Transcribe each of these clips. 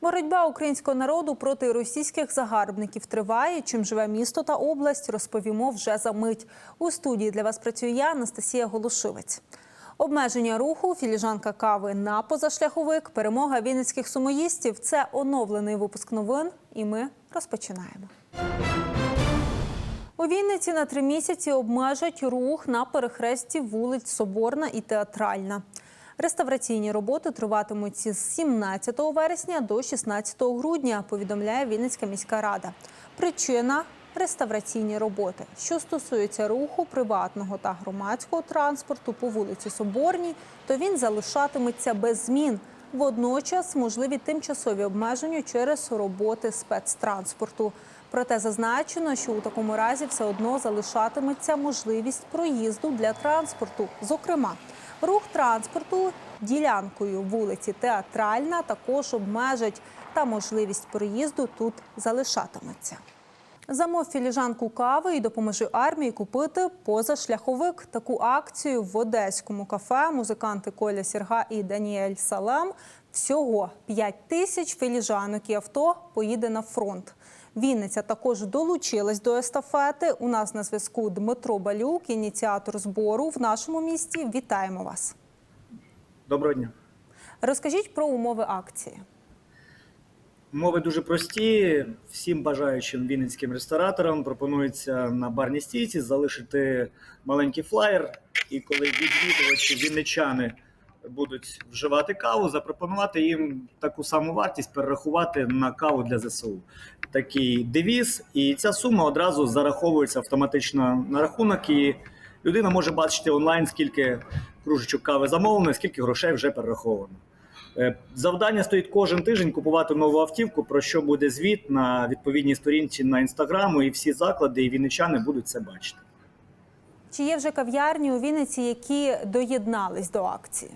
Боротьба українського народу проти російських загарбників триває. Чим живе місто та область, розповімо вже за мить. У студії для вас працює я, Анастасія Голошивець. Обмеження руху, філіжанка кави на позашляховик, перемога вінницьких сумоїстів це оновлений випуск новин, і ми розпочинаємо. У Вінниці на три місяці обмежать рух на перехресті вулиць Соборна і Театральна. Реставраційні роботи триватимуть з 17 вересня до 16 грудня, повідомляє Вінницька міська рада. Причина реставраційні роботи, що стосується руху приватного та громадського транспорту по вулиці Соборній, то він залишатиметься без змін. Водночас можливі тимчасові обмеження через роботи спецтранспорту. Проте зазначено, що у такому разі все одно залишатиметься можливість проїзду для транспорту. Зокрема, рух транспорту ділянкою вулиці Театральна також обмежать, та можливість проїзду тут залишатиметься. Замов філіжанку кави і допоможи армії купити позашляховик. Таку акцію в одеському кафе музиканти Коля Сірга і Даніель Салем. Всього 5 тисяч філіжанок і авто поїде на фронт. Вінниця також долучилась до естафети. У нас на зв'язку Дмитро Балюк, ініціатор збору в нашому місті. Вітаємо вас. Доброго дня. Розкажіть про умови акції. Умови дуже прості. Всім бажаючим вінницьким рестораторам пропонується на барній стійці залишити маленький флаєр. І коли відвідувачі вінничани будуть вживати каву, запропонувати їм таку саму вартість перерахувати на каву для ЗСУ. Такий девіз, і ця сума одразу зараховується автоматично на рахунок. І людина може бачити онлайн, скільки кружечок кави замовлено, скільки грошей вже перераховано. Е, Завдання стоїть кожен тиждень купувати нову автівку, про що буде звіт на відповідній сторінці на інстаграму, і всі заклади і вінничани будуть це бачити. Чи є вже кав'ярні у Вінниці, які доєднались до акції?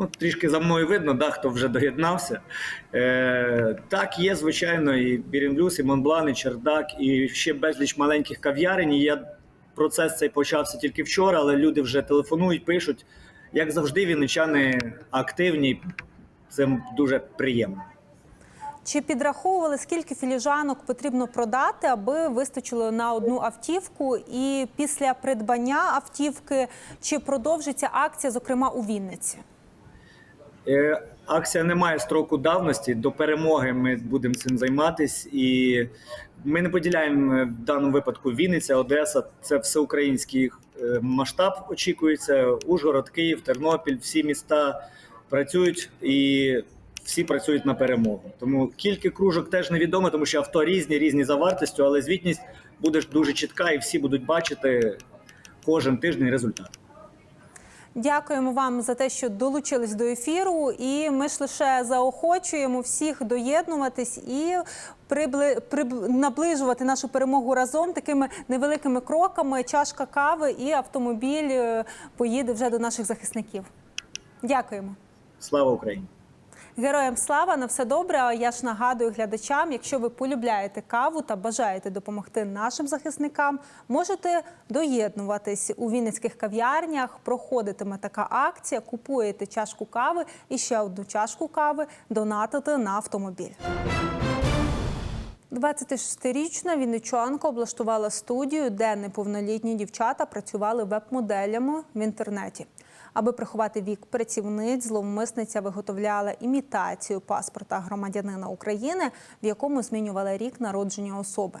Ну, трішки за мною видно, да, хто вже доєднався. Е, так, є, звичайно, і Бірінблюс, і Монблан, і Чердак, і ще безліч маленьких кав'ярень. Я процес цей почався тільки вчора, але люди вже телефонують, пишуть. Як завжди, вінничани активні. Це дуже приємно. Чи підраховували, скільки філіжанок потрібно продати, аби вистачило на одну автівку? І після придбання автівки чи продовжиться акція, зокрема у Вінниці? Е, Акція не має строку давності. До перемоги ми будемо цим займатися. І ми не поділяємо е, в даному випадку Вінниця, Одеса. Це всеукраїнський е, масштаб очікується. Ужгород, Київ, Тернопіль, всі міста працюють і всі працюють на перемогу. Тому кілька кружок теж невідомо, тому що авто різні, різні за вартістю, але звітність буде дуже чітка, і всі будуть бачити кожен тиждень результат. Дякуємо вам за те, що долучились до ефіру. І ми ж лише заохочуємо всіх доєднуватись і прибли, приб- наближувати нашу перемогу разом такими невеликими кроками. Чашка кави і автомобіль е, поїде вже до наших захисників. Дякуємо. Слава Україні! Героям слава на все добре. Я ж нагадую глядачам, якщо ви полюбляєте каву та бажаєте допомогти нашим захисникам, можете доєднуватись у вінницьких кав'ярнях. Проходитиме така акція. Купуєте чашку кави і ще одну чашку кави донатите на автомобіль. 26-річна вінничанка облаштувала студію, де неповнолітні дівчата працювали веб-моделями в інтернеті. Аби приховати вік працівниць, зловмисниця виготовляла імітацію паспорта громадянина України, в якому змінювала рік народження особи.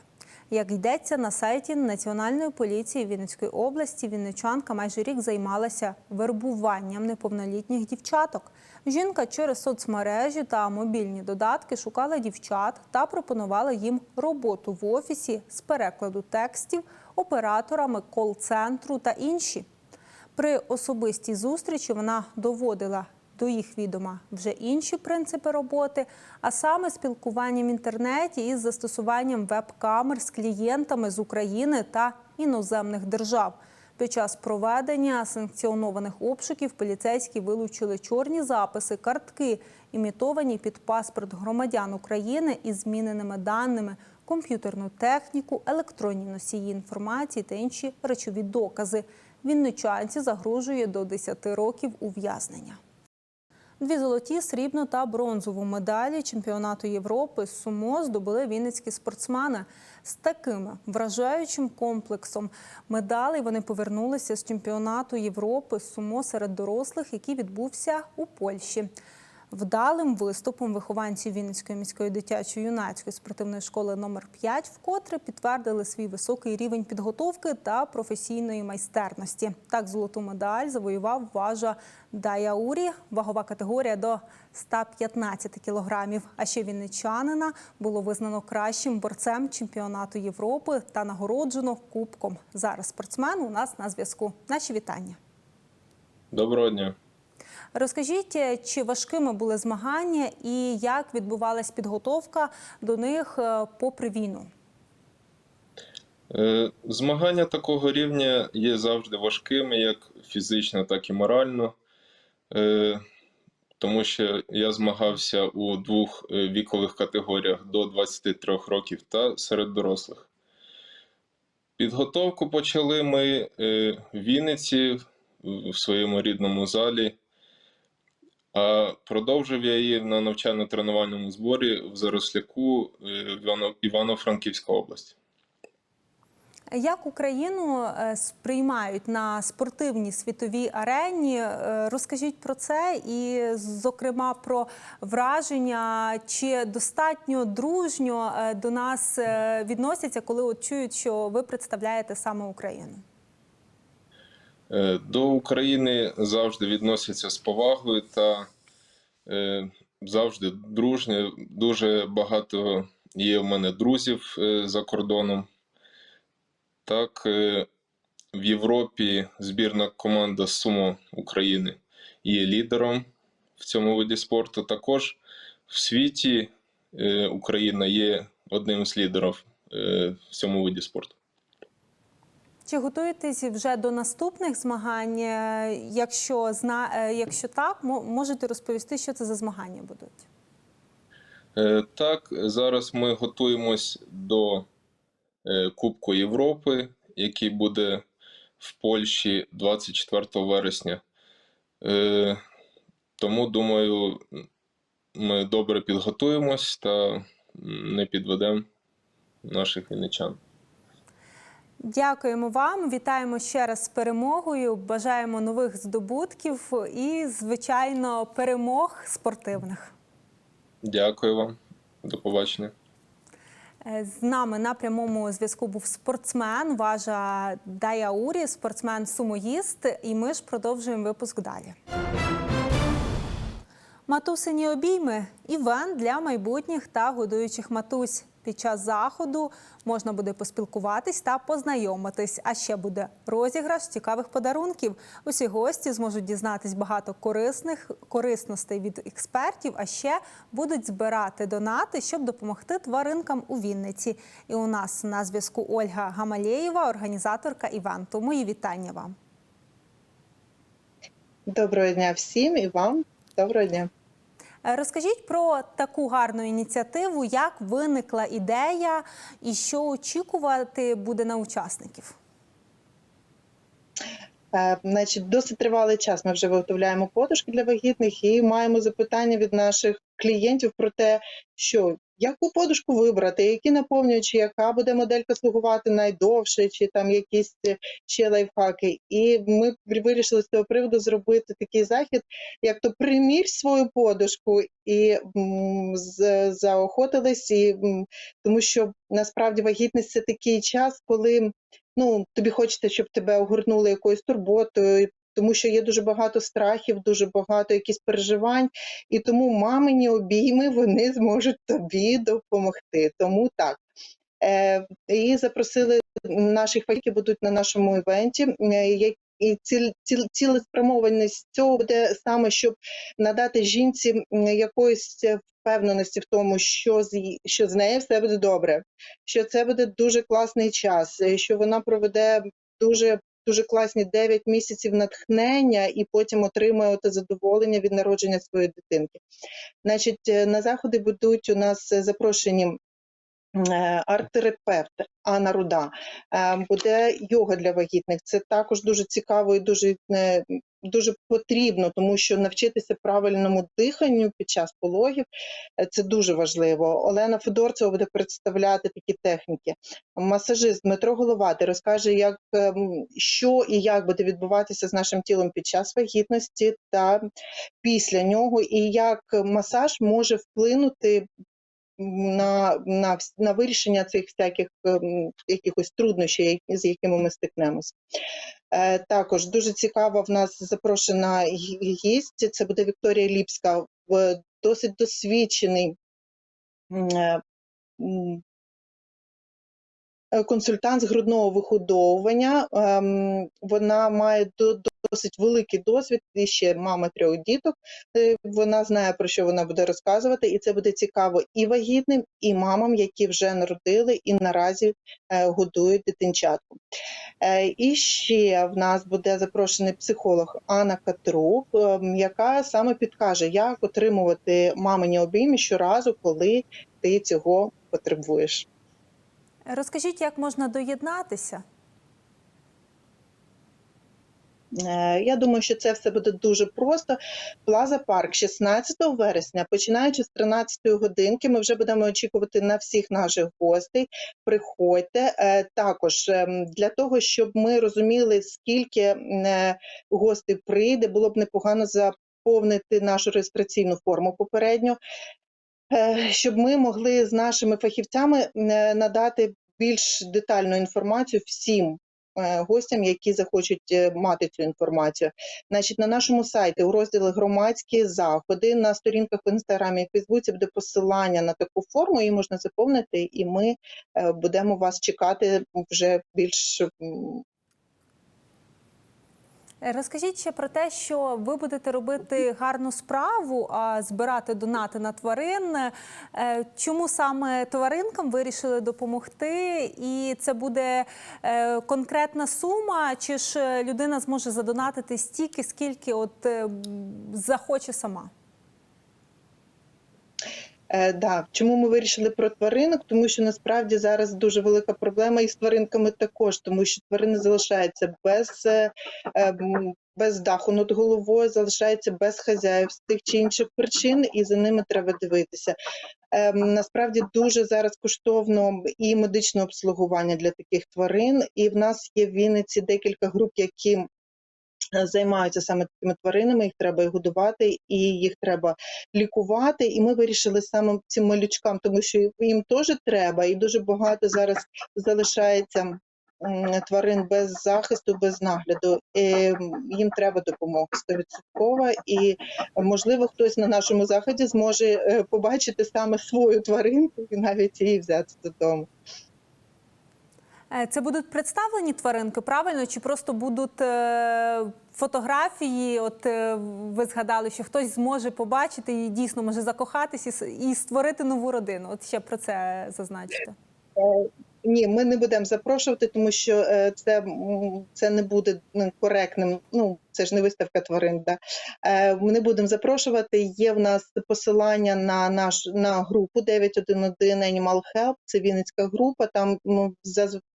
Як йдеться на сайті Національної поліції Вінницької області, вінничанка майже рік займалася вербуванням неповнолітніх дівчаток. Жінка через соцмережі та мобільні додатки шукала дівчат та пропонувала їм роботу в офісі з перекладу текстів, операторами кол-центру та інші. При особистій зустрічі вона доводила до їх відома вже інші принципи роботи, а саме спілкування в інтернеті із застосуванням веб-камер з клієнтами з України та іноземних держав. Під час проведення санкціонованих обшуків поліцейські вилучили чорні записи, картки, імітовані під паспорт громадян України із зміненими даними, комп'ютерну техніку, електронні носії інформації та інші речові докази. Вінничанці загрожує до 10 років ув'язнення. Дві золоті, срібну та бронзову медалі чемпіонату Європи з сумо здобули вінницькі спортсмени. З таким вражаючим комплексом медалей вони повернулися з чемпіонату Європи з сумо серед дорослих, який відбувся у Польщі. Вдалим виступом вихованців Вінницької міської дитячої юнацької спортивної школи номер 5 вкотре підтвердили свій високий рівень підготовки та професійної майстерності. Так, золоту медаль завоював важа Даяурі, вагова категорія до 115 кілограмів. А ще вінничанина було визнано кращим борцем чемпіонату Європи та нагороджено кубком. Зараз спортсмен у нас на зв'язку. Наші вітання. Доброго дня. Розкажіть, е, чи важкими були змагання і як відбувалась підготовка до них е, попри війну? Е, Змагання такого рівня є завжди важкими, як фізично, так і морально. Тому що я змагався у двох вікових категоріях до 23 років та серед дорослих. Підготовку почали ми в Вінниці в своєму рідному залі, а продовжив я її на навчально-тренувальному зборі в Заросляку е, Івано-Франківська область. Як Україну е, сприймають на спортивній світовій арені? Е, Розкажіть про це і, зокрема, про враження, чи достатньо дружньо до нас відносяться, коли от чують, що ви представляєте саме Україну? Е, До України завжди відносяться з повагою та е, завжди дружньо. Дуже багато є в мене друзів е, за кордоном. Так, в Європі збірна команда Сумо України є лідером в цьому виді спорту. Також в світі Україна є одним з лідерів в цьому виді спорту. Чи готуєтесь вже до наступних змагань? Е, Якщо зна... е, якщо так, мо- можете розповісти, що це за змагання будуть? Е, Так, зараз ми готуємось до Кубку Європи, який буде в Польщі 24 вересня. Тому, думаю, ми добре підготуємось та не підведемо наших вінничан. Дякуємо вам. Вітаємо ще раз з перемогою. Бажаємо нових здобутків і, звичайно, перемог спортивних. Дякую вам. До побачення. Е, З нами на прямому зв'язку був спортсмен Важа Даяурі, спортсмен сумоїст. І ми ж продовжуємо випуск далі. Матусині обійми івент для майбутніх та годуючих матусь. Під час заходу можна буде поспілкуватись та познайомитись. А ще буде розіграш цікавих подарунків. Усі гості зможуть дізнатись багато корисних корисностей від експертів. А ще будуть збирати донати, щоб допомогти тваринкам у Вінниці. І у нас на зв'язку Ольга Гамалєєва, організаторка івенту. Мої вітання вам. Доброго дня всім і вам. Доброго дня. Е, Розкажіть про таку гарну ініціативу, як виникла ідея і що очікувати буде на учасників. Е, Значить, досить тривалий час ми вже виготовляємо подушки для вагітних і маємо запитання від наших клієнтів про те, що яку подушку вибрати, які наповнювачі, яка буде моделька слугувати найдовше, чи там якісь е, ще лайфхаки. І ми вирішили з цього приводу зробити такий захід, як то примір свою подушку і з- заохотились, і, тому що насправді вагітність це такий час, коли ну, тобі хочеться, щоб тебе огорнули якоюсь турботою, тому що є дуже багато страхів, дуже багато якісь переживань, і тому мамині обійми вони зможуть тобі допомогти. Тому так. Е, і запросили наших фахівців, будуть на нашому івенті. е, І ціл, ціл, цілеспрямованість цього буде саме, щоб надати жінці якоїсь впевненості в тому, що з, що з нею все буде добре, що це буде дуже класний час, е, що вона проведе дуже дуже класні 9 місяців натхнення і потім отримує те задоволення від народження своєї дитинки. Значить, е, на заходи будуть у нас е, запрошені арт-терапевт Анна Руда. Е, Буде йога для вагітних. Це також дуже цікаво і дуже, е, дуже потрібно, тому що навчитися правильному диханню під час пологів е, це дуже важливо. Олена Федорцева буде представляти такі техніки. Масажист Дмитро Головатий розкаже, як що і як буде відбуватися з нашим тілом під час вагітності та після нього, і як масаж може вплинути на, на, на вирішення цих всяких ем, якихось труднощів, з якими ми стикнемось. Е, також дуже цікава в нас запрошена гість. Це буде Вікторія Ліпська, досить досвідчений е, консультант з грудного виходовування. Ем, Вона має до- досить великий досвід, і ще мама трьох діток. Е, Вона знає, про що вона буде розказувати, і це буде цікаво і вагітним, і мамам, які вже народили і наразі е, годують дитинчатку. Е, І ще в нас буде запрошений психолог Анна Катрук, яка саме підкаже, як отримувати мамині обійми щоразу, коли ти цього потребуєш. Розкажіть, як можна доєднатися? Е, Я думаю, що це все буде дуже просто. Плаза Парк 16 вересня, починаючи з 13 годинки, ми вже будемо очікувати на всіх наших гостей. Приходьте Е, також ем, для того, щоб ми розуміли, скільки е, гостей прийде, було б непогано заповнити нашу реєстраційну форму попередньо, щоб ми могли з нашими фахівцями надати більш детальну інформацію всім гостям, які захочуть е, мати цю інформацію. Значить, на нашому сайті у розділі громадські заходи на сторінках в інстаграмі і Фейсбуці буде посилання на таку форму, її можна заповнити, і ми е, будемо вас чекати вже більш Е, Розкажіть ще про те, що ви будете робити гарну справу, а збирати донати на тварин. Е, Чому саме тваринкам вирішили допомогти? І це буде е, конкретна сума, чи ж е, людина зможе задонатити стільки, скільки от е, захоче сама? Е, да. Чому ми вирішили про тваринок? Тому що насправді зараз дуже велика проблема і з тваринками також, тому що тварини залишаються без, е, ем, без даху над головою, залишаються без хазяїв з тих чи інших причин, і за ними треба дивитися. Ем, насправді дуже зараз коштовно і медичне обслуговування для таких тварин. І в нас є в Вінниці декілька груп, які е, займаються саме такими тваринами, їх треба і годувати, і їх треба лікувати. І ми вирішили саме цим малючкам, тому що їм теж треба, і дуже багато зараз залишається тварин без захисту, без нагляду. Їм треба допомога стовідсоткова. І можливо, хтось на нашому заході зможе е, побачити саме свою тваринку і навіть її взяти додому. Е, Це будуть представлені тваринки, правильно? Чи просто будуть е, фотографії? От е, ви згадали, що хтось зможе побачити і дійсно може закохатись і, створити нову родину. От ще про це зазначте. Ні, ми не будемо запрошувати, тому що е, це, це не буде ну, коректним. Ну це ж не виставка тварин. Да? Е, Ми не будемо запрошувати. Є в нас посилання на наш на групу 911 Animal Help. Це Вінницька група. Там ну,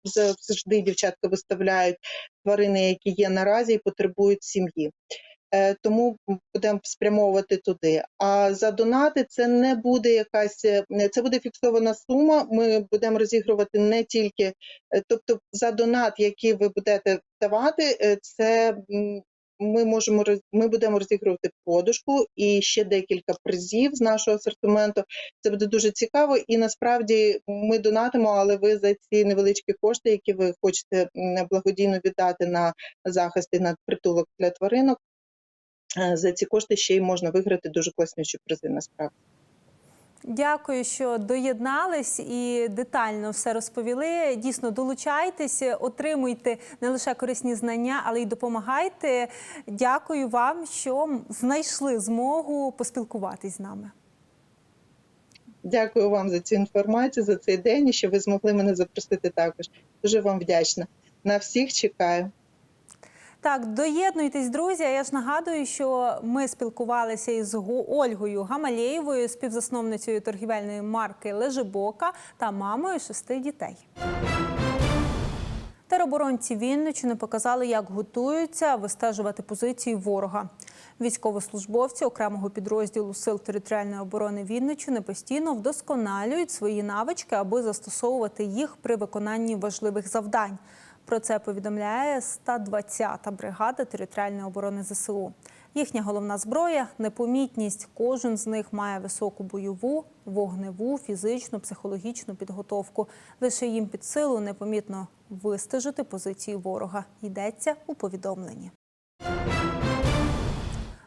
завжди дівчатка виставляють тварини, які є наразі і потребують сім'ї. Е, Тому будемо спрямовувати туди. А за донати це не буде якась, е, це буде фіксована сума. Ми будемо розігрувати не тільки, е, тобто за донат, який ви будете давати, це ми можемо ми будемо розігрувати подушку і ще декілька призів з нашого асортименту. Це буде дуже цікаво. І насправді ми донатимо, але ви за ці невеличкі кошти, які ви хочете благодійно віддати на захист і на притулок для тваринок. Е, За ці кошти ще й можна виграти дуже класнючі призи насправді. Дякую, що доєднались і детально все розповіли. Дійсно, долучайтесь, отримуйте не лише корисні знання, але й допомагайте. Дякую вам, що знайшли змогу поспілкуватись з нами. Дякую вам за цю інформацію, за цей день і що ви змогли мене запросити також. Дуже вам вдячна. На всіх чекаю. Так, доєднуйтесь, друзі. Я ж нагадую, що ми спілкувалися із Ольгою Гамалєєвою, співзасновницею торгівельної марки Лежибока та мамою шести дітей. Тероборонці Вінничини показали, як готуються вистежувати позиції ворога. Військовослужбовці окремого підрозділу Сил територіальної оборони Вінничини постійно вдосконалюють свої навички, аби застосовувати їх при виконанні важливих завдань. Про це повідомляє 120-та бригада територіальної оборони ЗСУ. Їхня головна зброя непомітність. Кожен з них має високу бойову, вогневу, фізичну, психологічну підготовку. Лише їм під силу непомітно вистежити позиції ворога. Йдеться у повідомленні.